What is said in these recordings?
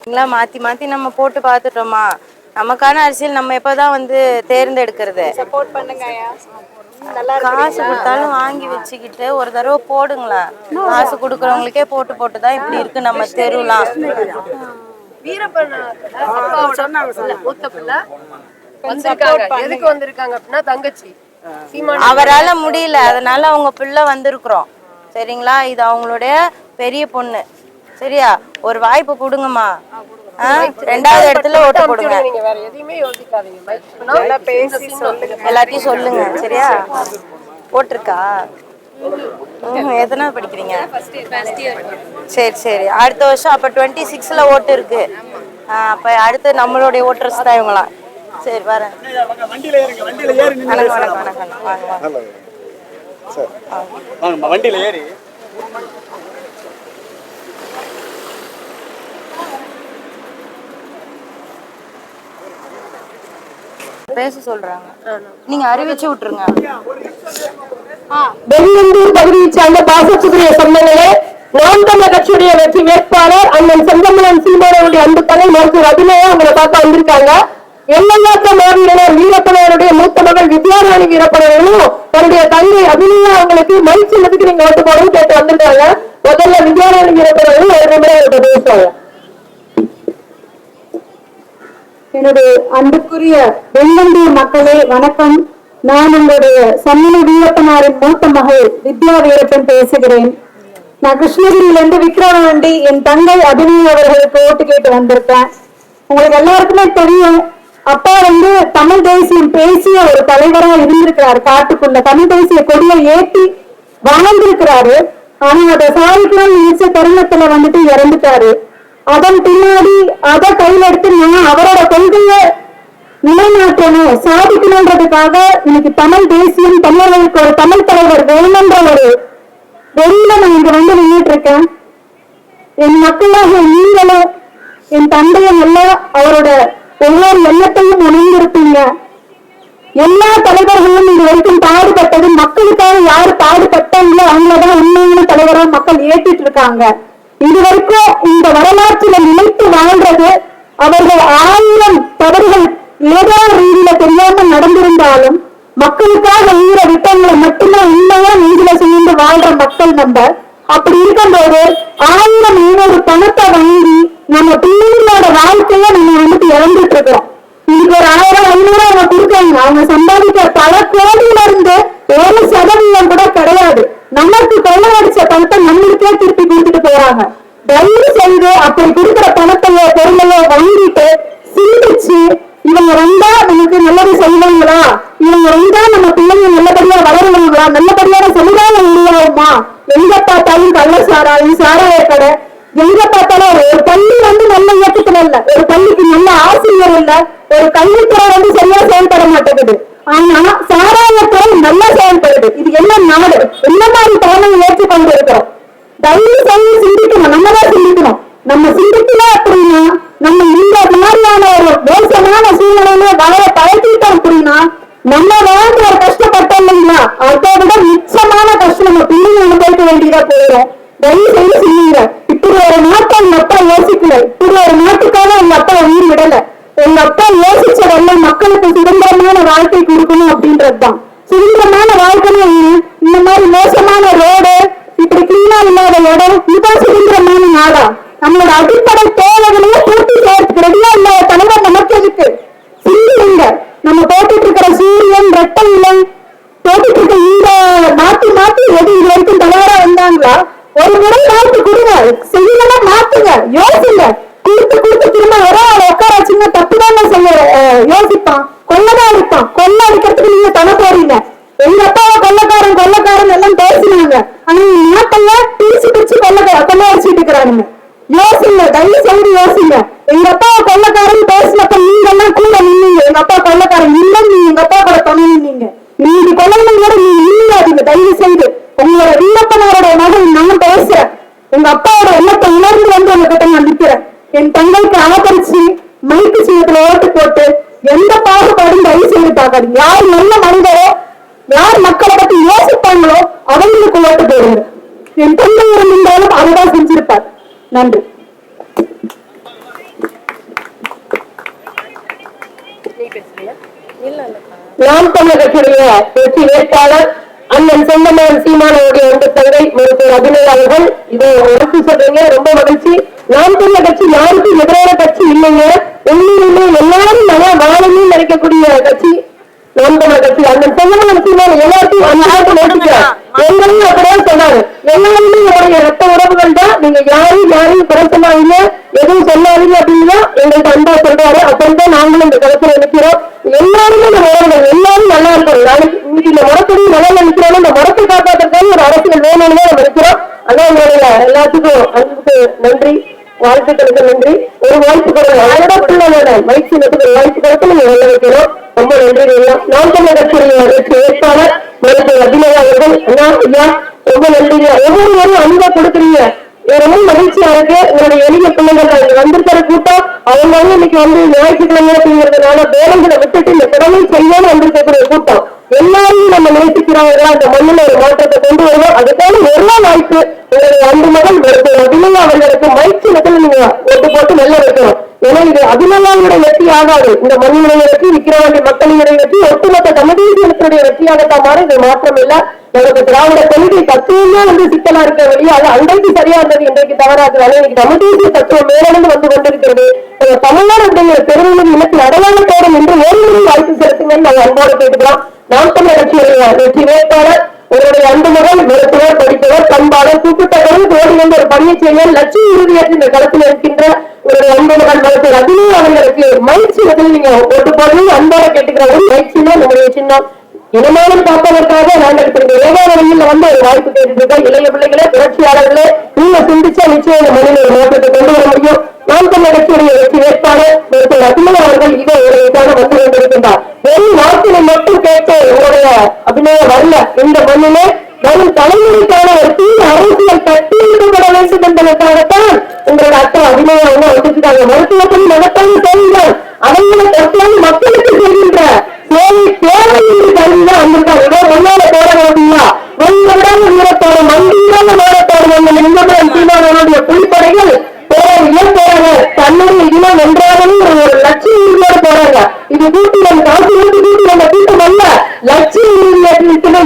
சரிங்களா மாத்தி மாத்தி நம்ம போட்டு பார்த்துட்டோமா? நமக்கான அரசியல் நம்ம எப்பதான் வந்து தேர்ந்தெடுக்கிறது? சப்போர்ட் பண்ணுங்கய்யா நல்லா காசு கொடுத்தாலும் வாங்கி வச்சுக்கிட்டு ஒரு தடவை போடுங்களேன் காசு கொடுக்குறவங்களுக்கே போட்டு போட்டு தான் இப்படி இருக்கு நம்ம தெருலாம். அவரால முடியல. அதனால அவங்க பிள்ளை வந்திருக்கிறோம். சரிங்களா? இது அவங்களுடைய பெரிய பொண்ணு. சரியா? ஒரு வாய்ப்பு கொடுங்கம்மா. ஆ? ரெண்டாவது இடத்துல ஓட்டு போடுங்க. நீங்க வேற எதையுமே யோசிக்காதீங்க. மைக் பேசி சொல்லுங்க. எல்லாத்தையும் சொல்லுங்க. சரியா? போட்டிருக்கா? ம், எத்தனாவது படிக்கிறீங்க? சரி சரி. அடுத்த வருஷம் அப்ப டுவெண்ட்டி சிக்ஸ்ல ஓட்டு இருக்கு. ஆ, அப்ப அடுத்து நம்மளுடைய ஓட்டர்ஸ் தான் இவங்களாம் சரி வரேன் வணக்கம் வணக்கம் வணக்கம். வாங்க வாங்க. வண்டியில ஏறி. பேச சொல்றாங்க. நீங்க அறிவிச்சு விட்டுருங்க. பெங்களூர் பகுதியைச் சேர்ந்த பாசத்துக்குரிய சொந்தங்களே நாம் தமிழர் கட்சியுடைய வெற்றி வேட்பாளர் அண்ணன் செந்தமலன் சீமானவருடைய அன்பு தலை மருத்துவர் அபிநயா உங்களை பார்க்க வந்திருக்காங்க. எல்லையாத்த மாவீரர் வீரப்பனவருடைய மூத்த மகள் வித்யாராணி வீரப்பனவர்களும் தன்னுடைய தங்கை அபிநயா அவங்களுக்கு மகிழ்ச்சி நீங்க ஓட்டு போடவும் கேட்டு வந்திருக்காங்க. முதல்ல வித்யாராணி வீரப்பனவர்கள் ஒரு நிமிடம் அவர்கிட்ட பேசுவாங்க. எனது அன்புக்குரிய வெள்ளந்தூர் மக்களே வணக்கம். நான் உங்களுடைய சம்மண வீரப்பனாரின் மூத்த மகள் வித்யா வீரப்பன் பேசுகிறேன். நான் கிருஷ்ணகிரியிலிருந்து விக்ரவாண்டி என் தங்கை அபிநய அவர்களுக்கு ஓட்டு கேட்டு வந்திருக்கேன். உங்களுக்கு எல்லாருக்குமே தெரியும் அப்பா வந்து தமிழ் தேசியம் பேசிய ஒரு தலைவரா இருந்திருக்கிறாரு. காட்டுக்குள்ள தமிழ் தேசிய கொடியை ஏற்றி வாழ்ந்திருக்கிறாரு. ஆனா அதை சாதிக்கணும்னு நினைச்ச தருணத்துல வந்துட்டு இறந்துட்டாரு. அதன் பின்னாடி அதை கையில் எடுத்து நான் அவரோட கொள்கையை நிலைநாட்டணும் சாதிக்கணுன்றதுக்காக இன்னைக்கு தமிழ் தேசியம் தமிழர்களுக்கு ஒரு தமிழ் தலைவர் வேணும்ன்ற ஒரு வெளியில நான் இங்க வந்து நின்றுட்டு இருக்கேன் என் மக்களாக நீங்களும் என் தந்தையும் எல்லாம் அவரோட ஒவ்வொரு எண்ணத்தையும் உணர்ந்திருப்பீங்க. எல்லா தலைவர்களும் இது வரைக்கும் பாடுபட்டது மக்களுக்காக யாரு பாடுபட்டாங்களோ அவங்களதான் உண்மையான தலைவரா மக்கள் ஏற்றிட்டு இருக்காங்க இதுவரைக்கும் இந்த வரலாற்றில நினைத்து வாழ்றது அவர்கள் ஆயிரம் தவறுகள் ஏதோ ரீதியில தெரியாம நடந்திருந்தாலும் மக்களுக்காக ஈர விட்டங்களை மட்டும்தான் உண்மையா நீதியில சேர்ந்து வாழ்ற மக்கள் நம்ம. அப்படி இருக்கும்போது ஆயிரம் ஐநூறு பணத்தை வாங்கி நம்ம பிள்ளைங்களோட வாழ்க்கைய நம்ம வந்துட்டு இழந்துட்டு இருக்கிறோம் இதுக்கு ஒரு ஆயிரம் ஐநூறு அவங்க கொடுக்காங்க அவங்க சம்பாதிக்கிற பல கோடியில இருந்து ஒரு சதவீதம் கூட கிடையாது. நமக்கு கொள்ளையடிச்ச பணத்தை நம்மளுக்கே திருப்பி கொடுத்துட்டு போறாங்க. தயவு செய்து அப்படி கொடுக்குற பணத்தையோ பொருளையோ வாங்கிட்டு சிந்திச்சு இவங்க ரொம்ப நமக்கு நல்லது செய்வாங்களா? இவங்க ரொம்ப நம்ம பிள்ளைங்க நல்லபடியா வளருவாங்களா நல்லபடியான சமுதாயம் உருவாகுமா? எங்க பார்த்தாலும் கள்ள சாராயம் சாராய கடை. எங்க பார்த்தாலும் ஒரு ஒரு பள்ளி வந்து நல்ல இயக்கத்துல இல்ல. ஒரு பள்ளிக்கு நல்ல ஆசிரியர் இல்ல. ஒரு கல்வித்துறை வந்து சரியா செயல்பட மாட்டேங்குது. ஆனா சாராயத்தை நல்லா செயல்படுது. இது என்ன நாடு? என்ன மாதிரி தலைமை ஏற்றுக்கொண்டு இருக்கிறோம்? தயவு செய்து சிந்திக்கணும். நம்ம தான் சிந்திக்கணும். நம்ம சிந்திக்கல சுதந்திரமான வாழ்க்கை கொடுக்கணும் அப்படின்றதுதான். சுதந்திரமான வாழ்க்கைன்னு இந்த மாதிரி மோசமான ரோடு இப்படி கிளீனா இல்லாத இடம் இதுதான் சுதந்திரமான நாடா. நம்மளோட அடிப்படை தேவைகளையும் பூர்த்தி செய்யறதுக்கு ரெடியா இல்லாத தலைவர் நமக்கு இருக்கு சிந்திங்க நம்ம போட்டுட்டு இருக்கிற சூரியன் ரெட்டை இலை போட்டுட்டு இருக்க இந்த மாத்தி மாத்தி எது இது வரைக்கும் தலைவரா வந்தாங்களா ஒரு முறை மாத்தி கொடுங்க. செய்யலாம் மாத்துங்க. யோசிங்க. கொடுத்து கொடுத்து திரும்ப ஒரே உட்கார வச்சுங்க தப்புதாங்க செய்ய யோசிப்பான். கொள்ளதான் இருப்பான். கொள்ள அடிக்கிறதுக்கு நீங்க தன போறீங்க. எங்க அப்பாவை கொள்ளக்காரன் கொள்ளக்காரன் எல்லாம் பேசினாங்க. ஆனா இந்த நாட்டைய பிரிச்சு பிரிச்சு கொள்ள கொள்ள அடிச்சுட்டு இருக்கிறாருங்க யோசிங்க தயவு செய்து யோசிங்க. எங்க அப்பா கொள்ளக்காரன் பேசினப்ப நீங்க எல்லாம் கூட நின்னீங்க. எங்க அப்பா கொள்ளக்காரன் இல்லைன்னு நீங்க எங்க அப்பா கூட துணை நின்னீங்க. நீங்க கூட நீங்க நில்லாதீங்க தயவு செய்து. உங்களோட வீரப்பனோட மகன் நான் பேசுறேன். உங்க அப்பாவோட எண்ணத்தை உணர்ந்து வந்து உங்ககிட்ட நான் நிற்கிறேன். என் பெண்களுக்கு ஆதரிச்சு மைக்கு சீனத்துல ஓட்டு போட்டு எந்த பாகுபாடும் பார்க்காது யார் நல்ல மனிதரோ யார் மக்களை பத்தி யோசிப்பாங்களோ அவங்களுக்கு ஓட்டு போடுவார் என் தொண்டை இருந்தாலும் அவர்தான் செஞ்சிருப்பார். நன்றி. நாம் தமிழ் வெற்றி வேட்பாளர் அண்ணன் சொந்தமகன் சீமான அவர்களுடைய தங்கை மருத்துவர் அபிநயா அவர்கள். இதை உரத்து சொல்றீங்க ரொம்ப மகிழ்ச்சி. நாம் தமிழ் கட்சி யாருக்கும் எதிரான கட்சி இல்லைங்க. உண்மையிலுமே எல்லாரும் நல்லா வாழணும்னு நினைக்கக்கூடிய கட்சி நாம் தமிழர் கட்சி அண்ணன் செந்தமகன் சீமான் எல்லாருக்கும் அன்பு நேசிக்கிறார் எங்களையும் அப்படியே சொன்னாரு எல்லாருமே என்னுடைய ரத்த உறவுகள் தான். நீங்க யாரையும் யாரையும் குறை சொல்லாதீங்க எதுவும் சொல்லாதீங்க அப்படின்னு எங்களுக்கு அன்பா சொல்றாரு. அப்படின்தான் நாங்களும் இந்த களத்துல நிற்கிறோம் எல்லாருமே நம்ம உறவுகள் எல்லாரும் நல்லா இருக்கணும். நாளைக்கு இன்னைக்கு இந்த முறப்படி நல்லா நிற்கிறோம் இந்த முறத்தை காப்பாற்றுறதுக்காக ஒரு அரசியல் வேணும்னு நம்ம இருக்கிறோம் அதான் உங்களுடைய எல்லாத்துக்கும் அன்புக்கு நன்றி. வாழ்த்துக்களுக்கு நன்றி. ஒரு வாய்ப்பு கொடுங்க. மைக் சின்னத்துக்கு ஒரு வாய்ப்பு கொடுத்து நீங்க வெள்ள வைக்கணும். ரொம்ப நன்றி நாம் தமிழர் கட்சியுடைய வேட்பாளர் மருத்துவர் அபிநயா அவர்கள் அண்ணா ஐயா? ரொம்ப நன்றி ஒவ்வொருவரும் அன்பா கொடுக்குறீங்க. ரொம்ப மகிழ்ச்சியா இருக்கு உங்களுடைய எளிய பிள்ளைகள் இங்க வந்திருக்கிற கூட்டம் அவங்க வந்து இன்னைக்கு வந்து ஞாயிற்றுக்கிழமை அப்படிங்கிறதுனால வேலைகளை விட்டுட்டு இந்த கடமை செய்யாம வந்திருக்கக்கூடிய கூட்டம் எல்லாரையும் நம்ம நேசிக்கிறாங்களா அந்த மண்ணில் ஒரு மாற்றத்தை கொண்டு வருவோம். அதுக்கான ஒரு நாள் வாய்ப்பு உங்களுடைய அன்பு மகன் மருத்துவர் அபிநயா அவர்களுக்கு மைச்சினத்தில் நீங்க ஒட்டு போட்டு நல்லா வைக்கணும். ஏன்னா இது அபிநயாவுடைய வெற்றி ஆகாது. இந்த மண்ணினுடைய வெற்றி விக்கிரவாண்டி மக்களினுடைய வெற்றி ஒட்டுமொத்த தமிழகத்தினுடைய வெற்றியாகத்தான் மாறும். இது மாற்றம் இல்ல நமக்கு திராவிட கொள்கை தத்துவமே வந்து சிக்கலா இருக்க வெளியே அது அன்றைக்கு சரியா இருந்தது இன்றைக்கு தவறாது இன்னைக்கு தமிழ் தேசிய தத்துவம் மேலிருந்து வந்து கொண்டிருக்கிறது. தமிழ்நாடு அப்படிங்கிற பெருமையின் அடையாளம் அடையாளத்தோடு என்று ஒரு வாய்ப்பு செலுத்துங்கன்னு நாங்கள் அன்போடு கேட்டுக்கிறோம். நாம் தமிழ் கட்சியுடைய வெற்றி வேட்பாளர் உங்களுடைய அன்பு மருத்துவர் படித்தவர் பண்பாளர் கூட்டுத்தகவல் தோடி என்ற ஒரு பணியை செய்ய லட்சிய உறுதியேற்று இந்த களத்தில் இருக்கின்ற உங்களுடைய அன்பு மருத்துவர் அபிநயா அவர்களுக்கு மகிழ்ச்சி முதலில் நீங்க போட்டு போடணும் அன்பாக கேட்டுக்கிற ஒரு மகிழ்ச்சினா நம்முடைய சின்னம். இனமான காப்பதற்காக நாங்கள் இப்ப இந்த ஏகாவளியில் வந்து ஒரு வாய்ப்பு கேட்டுட்டு இளைய பிள்ளைகளே புரட்சியாளர்களே நீங்க சிந்திச்சா நிச்சயம் இந்த மனித ஒரு மாற்றத்தை கொண்டு வர முடியும். நாம் தமிழர் கட்சியுடைய வெற்றி வேட்பாளர் மருத்துவர் அபிநயா அவர்கள் இதோ உங்களுக்காக வந்து கொண்டிருக்கின்றார். வெறும் வார்த்தையை மட்டும் கேட்டு உங்களுடைய அபிநயா வரல இந்த மண்ணிலே வரும் தலைமுறைக்கான ஒரு தீவிர அரசியல் கட்டியெழுப்பப்பட வேண்டும் என்பதற்காகத்தான் உங்களோட அத்தை அபிநயம் வந்து வந்துட்டாங்க மருத்துவப்பணி நடத்தாத செய்யுங்கள் அதையும்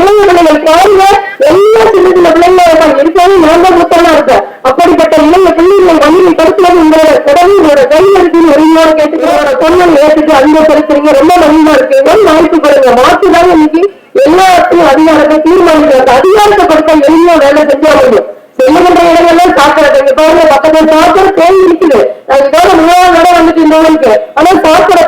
இளைய பிள்ளைகள் பாருங்க எல்லா சின்ன சின்ன பிள்ளைங்களா இருக்காங்க இருக்கவே நான் தான் முத்தமா இருக்கேன். அப்படிப்பட்ட இளைய பிள்ளைகளை வழியை படுத்துவது உங்களோட கடவுள் உங்களோட கையெழுத்தின் உரிமையோட கேட்டுக்கிறோட பொண்ணு ஏற்றுக்கு அன்பை செலுத்துறீங்க. ரொம்ப மகிழ்வா இருக்கீங்க வாய்ப்பு கொடுங்க. மாற்று தான் இன்னைக்கு எல்லாத்தையும் அதிகாரத்தை தீர்மானிக்கிறாங்க அதிகாரத்தை கொடுத்தா எளிமையா வேலை செஞ்சா முடியும் செல்லுகின்ற இடங்கள்லாம் பாக்குறது இங்க பாருங்க பக்கத்துல சாப்பிட தேங்கி இருக்குது. இதோட மூணாவது இடம் வந்துட்டு இந்த ஊருக்கு ஆனா பாக்குற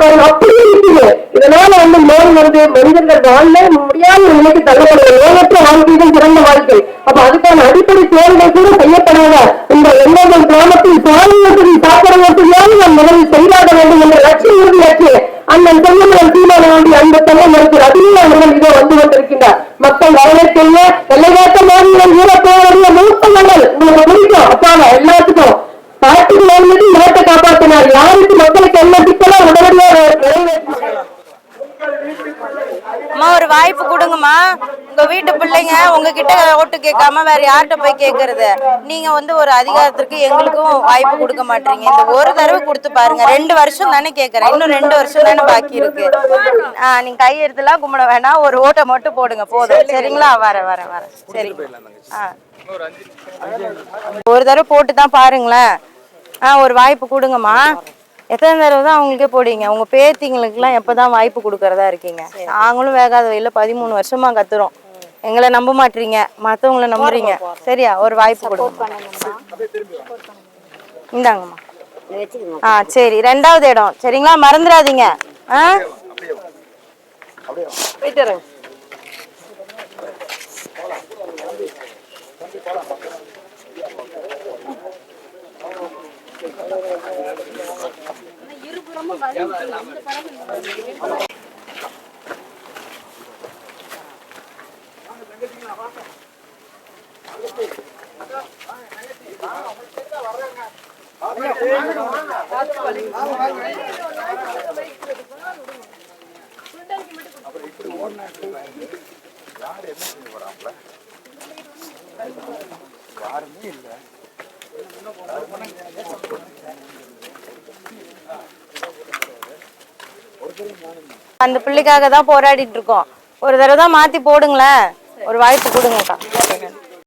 நிக்குது இதனால வந்து நோய் வருது மனிதர்கள் வாழ முடியாத நிலைக்கு தள்ளப்படுது நோயற்ற வாழ்க்கைகள் சிறந்த வாழ்க்கை. அப்ப அதுக்கான அடிப்படை தேவைகள் கூட செய்யப்படாத இந்த எண்ணங்கள் கிராமத்தில் சாலை வசதி சாப்பிட வசதியாவது நாம் முதலில் செய்தாக வேண்டும் என்ற லட்சியம் உறுதியாச்சு அண்ணன் செல்லமன் சீமானவருடைய அந்த தலை மருத்துவர் அதிலே அவர்கள் இதோ வந்து கொண்டிருக்கின்றார். மக்கள் வரவேற்கல்ல எல்லைகாத்த மாநிலம் ஈழப்போருடைய மூத்த மகள். உங்களுக்கு பிடிக்கும் அப்பாவை எல்லாத்துக்கும். பாட்டுக்கு வாழ்ந்துட்டு இனத்தை காப்பாற்றினார். யாருக்கு மக்களுக்கு என்ன சிக்கலோ உடனடியாக நிறைவேற்றினார் அம்மா ஒரு வாய்ப்பு கொடுங்கம்மா. உங்க வீட்டு பிள்ளைங்க உங்ககிட்ட ஓட்டு கேட்காம வேற யார்கிட்ட போய் கேட்கறது? நீங்க வந்து ஒரு அதிகாரத்திற்கு எங்களுக்கும் வாய்ப்பு கொடுக்க மாட்டீங்க. இந்த ஒரு தடவை கொடுத்து பாருங்க. ரெண்டு வருஷம் தானே கேட்கறேன். இன்னும் ரெண்டு வருஷம் தானே பாக்கி இருக்கு. ஆஹ் நீங்க கையெழுத்துலாம் கும்பிட வேணாம். ஒரு ஓட்டை மட்டும் போடுங்க. போதும். சரிங்களா? வரேன் வரேன் வரேன் சரி. ஆ. ஒரு தடவை போட்டு தான் பாருங்களேன். ஆ ஒரு வாய்ப்பு கொடுங்கம்மா. எத்தனை தடவை தான் அவங்களுக்கே போடுவீங்க? உங்க பேத்திங்களுக்குலாம் எப்பதான் வாய்ப்பு கொடுக்கறதா இருக்கீங்க? நாங்களும் வேகாத வயல பதிமூணு வருஷமா கத்துறோம். எங்களை நம்ப மாட்டீங்க. மத்தவங்கள நம்புறீங்க. சரியா? ஒரு வாய்ப்பு கொடுங்க. இந்தாங்கம்மா. ஆ சரி. ரெண்டாவது இடம். சரிங்களா? மறந்துடாதீங்க. ஆ? போயிட்டு இருபுறமும் அப்புறம் இப்படி ஓடினா யார் என்ன செஞ்சு போறாங்களா யாருமே இல்லை. அந்த பிள்ளைக்காக தான் போராடிட்டு இருக்கோம். ஒரு தடவை தான் மாத்தி போடுங்களேன். ஒரு வாய்ப்பு கொடுங்கக்கா.